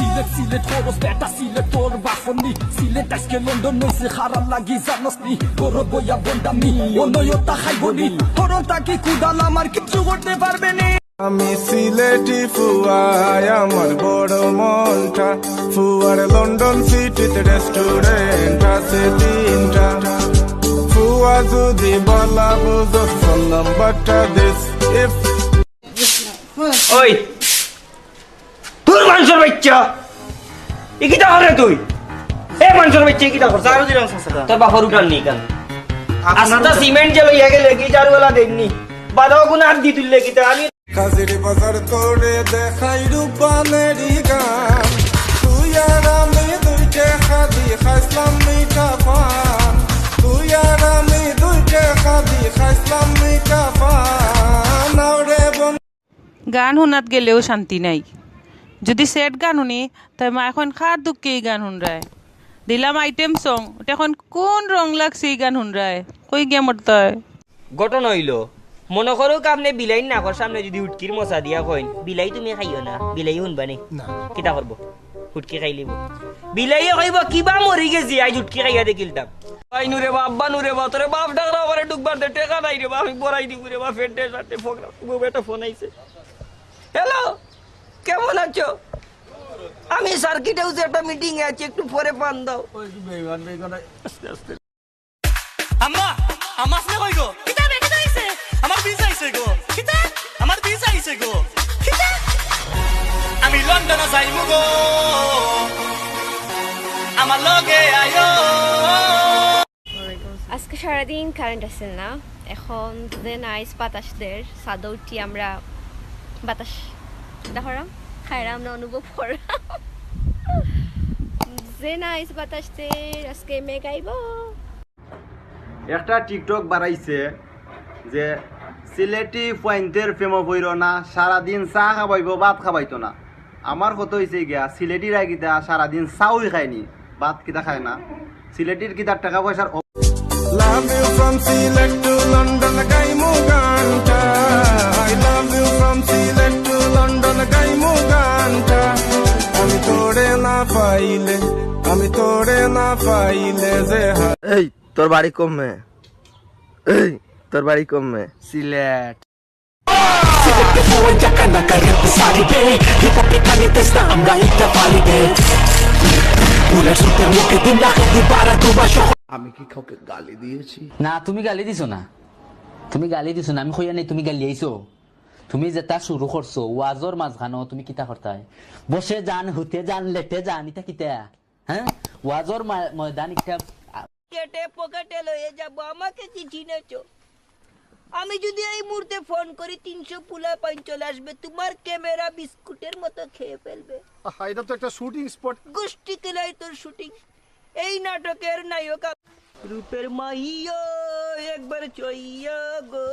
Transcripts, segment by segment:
সিলেট সিলেট খরচ বেটা সিলেট তোর বাসনি সিলেট আজকে লন্ডন নইছে খারাপ লাগি জানস নি তোর বইয়া বন্ডামি অনয়তা খাইবনি তোর তাকে কুদাল আমার কিচ্ছু করতে পারবে নি আমি সিলেটি ফুয়াই আমার বড় মনটা। ফুয়ার লন্ডন সিটিতে রেস্টুরেন্ট আছে তিনটা। ফুয়া যদি বলা বুঝো ফোন নাম্বারটা দিস। ইফ ওই! তোর মানুষের বাচ্চা। এ কিটা করে তুই? এ মানুষের বাচ্চা এ কিটা করছ চারু দিলাম চাচা তোর বাপর উঠান নি কেন? আস্তা সিমেন্ট যে লইয়া গেলে কি দেখনি? বাদাও কোন আর দি তুললে আমি কাজির বাজার করে দেখাই রূপালেরই গান। তুই আর আমি দুইটে খাদি খাইসলাম মিঠা পান। তুই আর আমি দুইটে খাদি খাইসলাম মিঠা পান। গান শোনাত গেলেও শান্তি নাই। যদি সেট গান শুনি তাই মা এখন খার দুঃখে এই গান শুনরায় দিলাম আইটেম সং ওটা এখন কোন রং লাগছে এই গান শুনরায় কই গিয়া মরতায় ঘটনা হইল। মনে করো আপনি বিলাই না কর সামনে যদি উটকির মশা দিয়া কইন বিলাই তুমি খাইও না বিলাই শুনবা নি? কিটা করব উটকি খাই লিব। বিলাই কইব কিবা মরি গেছি আজ উটকি খাইয়া দেখিলতাম আই নুরে বাপ আব্বা নুরে বা তোরে বাপ ডাকরা পরে ডুকবার দে টেকা নাই রে বাপ আমি বড়াই দিব রে বাপ ফেটে সাথে ফোকরা বউ বেটা ফোন আইছে হ্যালো কেমন আছো? আমি সার্কিট হাউসে একটা মিটিং এ আছি একটু পরে পান দাও। আস্তে আস্তে। আম্মা আম্মা আসলে কই গো? কিতা আইছে আমার ভিসা আইছে গো। কিতা? আমার ভিসা আইছে গো। কিতা? আমি লন্ডনে যাইমু গো। আমার লগে আয়ো আজকে সারাদিন কারেন্ট আসেন না। এখন যে নাইস বাতাসদের সাদা উঠি আমরা বাতাস দেখারাম খাইরা আমরা অনুভব বাতাসদের আজকে আইব একটা টিকটক বাড়াইছে যে সিলেটি পয়েন্টের প্রেম বইর না সারাদিন চা খাবাইব ভাত খাবাইতো না। আমার কত হয়েছে গিয়া সিলেটিরা কিতা সারাদিন চাউই খায়নি ভাত কিতা খায় না। সিলেটির কিতার টাকা পয়সার Love you from Select to London, I love you from to London, গানটা আমি তোরে না পাইলে আমি তোরে না পাইলে যে এই তোর বাড়ি কমে এই তোর বাড়ি কমে সিলেট। আমি কি কাউকে গালি দিয়েছি? না তুমি গালি দিছো না। তুমি গালি দিছো না আমি কইয়া নাই তুমি গালি আইছো তুমি যেটা শুরু করছ ওয়াজর মাঝখানো তুমি কিতা করতাই বসে যান হুতে যান লেটে যান ইটা কিতা? হ্যাঁ ওয়াজর মা- ময়দান একটা কেটে পকেটে লয়ে যাব আমাকে চিঠি নেছো। আমি যদি এই মুহূর্তে ফোন করি তিনশো পুলা পাইন চলে আসবে তোমার ক্যামেরা বিস্কুটের মতো খেয়ে ফেলবে। এটা তো একটা শুটিং স্পট গোষ্ঠী কেলাই তোর শুটিং এই নাটকের নায়ক রূপের মাইয়া একবার চইয়া গো।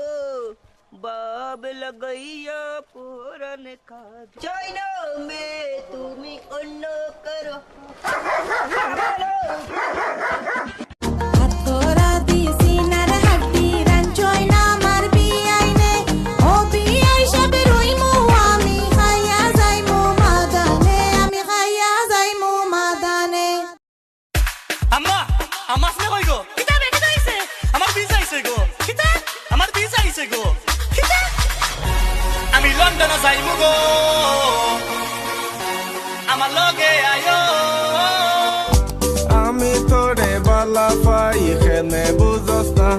বাব লাগাইয়া পুরান কাজ চাই না মে তুমি অন্য আমি আমি তোরে বালা পাই এখানে বুঝস না।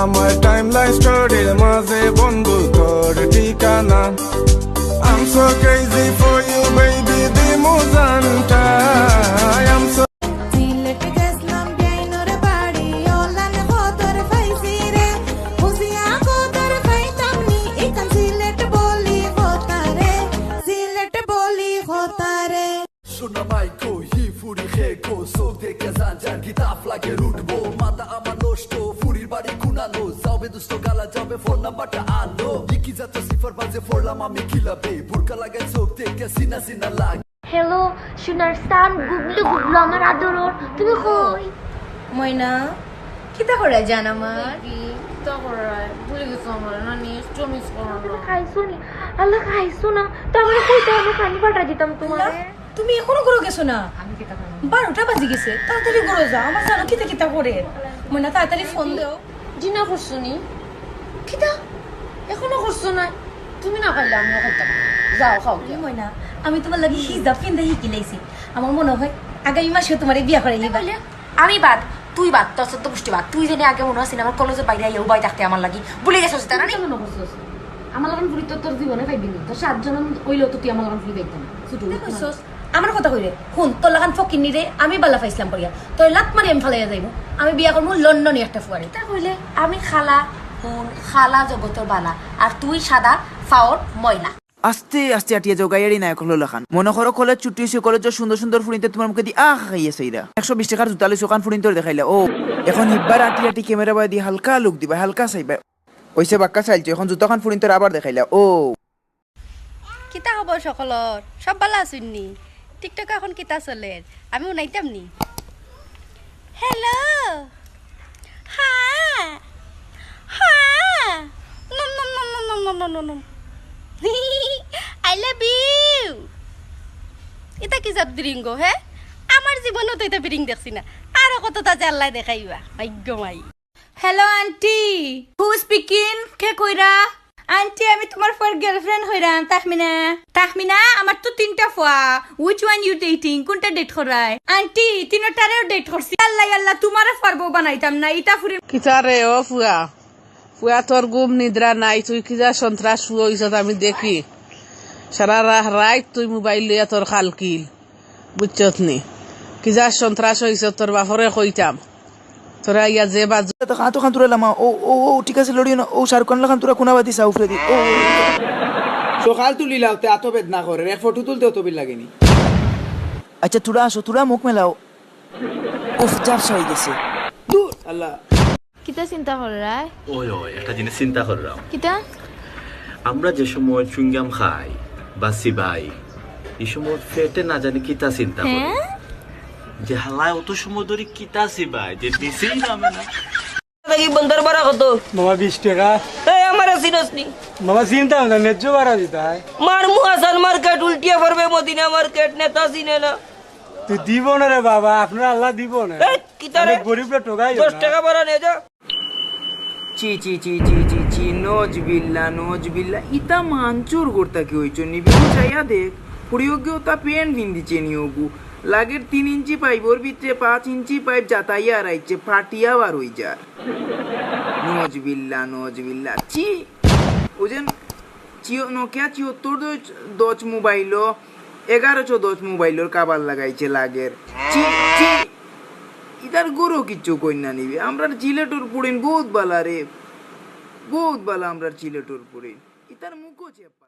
আমার টাইম লাইন স্টোরির মাঝে বন্ধু তোর ঠিকানা। So দুষ্ট গালা যাবে ফোন নাম্বারটা আনো ইকি যাত সিফার বাজে ফোরলাম আমি খিলাবে বুরকা লাগে চোখ দেখে সিনা সিনা লাগে। হ্যালো সোনার স্থান গুগলু গুগলু আমার আদরর তুমি কই? ময়না কিতা করে জান আমার? কি তো করে? ভুলে গেছো আমার খাইছো নি আল্লাহ খাইছো না। তো আমরা কইতে আমরা পানি পাঠা দিতাম তোমার। তুমি এখনও করে গেছো না? বারোটা বাজি গেছে তাড়াতাড়ি করে যাও আমার জানো কিতা কিতা করে। মনে তাড়াতাড়ি ফোন দেও। জি না করছ নি? কিতা? এখনও করছ না তুমি না খাইলে আমিও না। যাও খাও গিয়া। ময়না আমি তোমার লাগি হিজাব কিনতে শিখি লাইছি আমার মনে হয় আগামী মাসে তোমার বিয়া করে নিবা আমি বাদ তুই বাদ তোর সত্য পুষ্টি বাদ। তুই জানি আগে মনে হচ্ছে আমার কলেজের বাইরে আইয়া উবাই থাকতে আমার লাগি। ভুলে গেছিস তারা কেন নবছর আমার লাগান ফুলি তোর তোর জীবনে পাইবি নি? তোর সাতজন হইলেও তো তুই আমার লাগান ফুলি পাইতাম কইছস আমার কথা কইরে শুন তোর লাগান ফকির নিরে আমি বালা পাইছিলাম পড়িয়া। তোর লাত মারি আমি ফালাইয়া যাইব। আমি বিয়া করব লন্ডনে একটা ফুয়ারি। তা কইলে? আমি খালা হুন খালা জগতর বালা আর তুই সাদা ফাওর ময়লা আস্তে আস্তে আটিয়া যাও গাইয়ারি নায়ক হলো লাখান। মনে করো কলেজ ছুটি হয়েছে কলেজের সুন্দর সুন্দর ফুড়িতে তোমার মুখে দি আহ খাইয়েছে এরা একশো বিশ টাকার জুতা লইছো কান ফুড়িন তোর দেখাইলা। ও এখন ইব্বার আটি আটি ক্যামেরা বাই দি হালকা লুক দিবা হালকা চাইবা। ওইসে বাক্কা চাইছো এখন জুতা খান ফুড়িন তোর আবার দেখাইলা ও কিতা খবর সকলর সব ভালো আছেন নি? টিকটক এখন কিতা চলে? আমি উনাইতাম নি। হ্যালো হ্যাঁ হ্যাঁ আই লাভ ইউ এটা কি যাব বিরিঙ্গ হে? আমার জীবনও তো এটা বিরিং দেখছি না। আরও কত তা জাল্লাই দেখাইবা। ভাগ্য মাই। হ্যালো আন্টি হু স্পিকিং কে কইরা? আন্টি, আমি তোমার ফর গার্লফ্রেন্ড হইরাম, তাহমিনা। তাহমিনা, আমার তো তিনটা ফুয়া। উইচ ওয়ান ইউ ডেটিং কোনটা ডেট করায়? আন্টি, তিনটারেও ডেট করছি। আল্লাহ আল্লাহ, তোমারও পারব বানাইতাম না, ইটা ফুরি কিতারে ও ফুয়া? ফুয়া তোর গুম নিদ্রা নাই, তুই কিজা সন্ত্রাস হইছ আমি দেখি। সারা রাত তুই মোবাইল লইয়া তোর খালকিল বুঝছত নি? কিজা সন্ত্রাস হইছ তোর বাপরে কইতাম। তোরা ইয়া যে বাজু তো খান তো খান তুরা লামা। ও ও ও ঠিক আছে লড়িও না। ও শাহরুখ খান লাখান তুরা কোনা বাদি ও সকাল তুলি লাউতে এত বেদনা করে। এক ফটো তুলতে অত বিল লাগেনি। আচ্ছা তুরা আসো তুরা মুখ মেলাও। উফ হয়ে গেছে। দূর আল্লাহ। কিতা চিন্তা করায় ওই ওই একটা জিনিস চিন্তা করলাম কিতা? আমরা যে সময় চুইংগাম খাই বা সিবাই এই সময় ফেটে না জানি কিতা চিন্তা করি। যে হালায় অত সময় ধরে কিতা সিবাই যে দিছেই নামে না। লাগি বন্দর বাড়া কত? মামা বিশ টাকা। এই আমার সিনস নি। মামা চিন্তা না ন্যায্য বাড়া দিতা মার মুহাসান মার্কেট উল্টিয়ে পড়বে মদিনা মার্কেট নেতা চিনে না। তুই দিব না রে বাবা আপনার আল্লাহ দিব না। কিতা রে? গরিবরা দশ টাকা বাড়া নিয়ে যা। চি চি চি চি চি চি নজ বিল্লা নজ বিল্লা। ইতা মানচুর করতা কি হইছ? নিবি চাইয়া দেখ। তা পেন বিন্দিছে নিয়োগু। লাগের তিন ইঞ্চি পাইপ, ওর ভিতরে পাঁচ ইঞ্চি পাইপ যাতাইয়া রাইছে ফাটিয়া বার হই যার নজ বিল্লা নজ বিল্লা চি ওজন চিও নোকিয়া চিয়ত্তর দশ মোবাইল এগারো এগারোশো দশ মোবাইলের কাবার লাগাইছে লাগের। চি চি ইতার গরু কিচ্ছু কন্যা নিবি। আমরা চিলেটোর পুড়িন, বহুত বালা রে। বহুত বালা আমরা চিলেটোর পুড়িন। ইতার মুখও চেপা।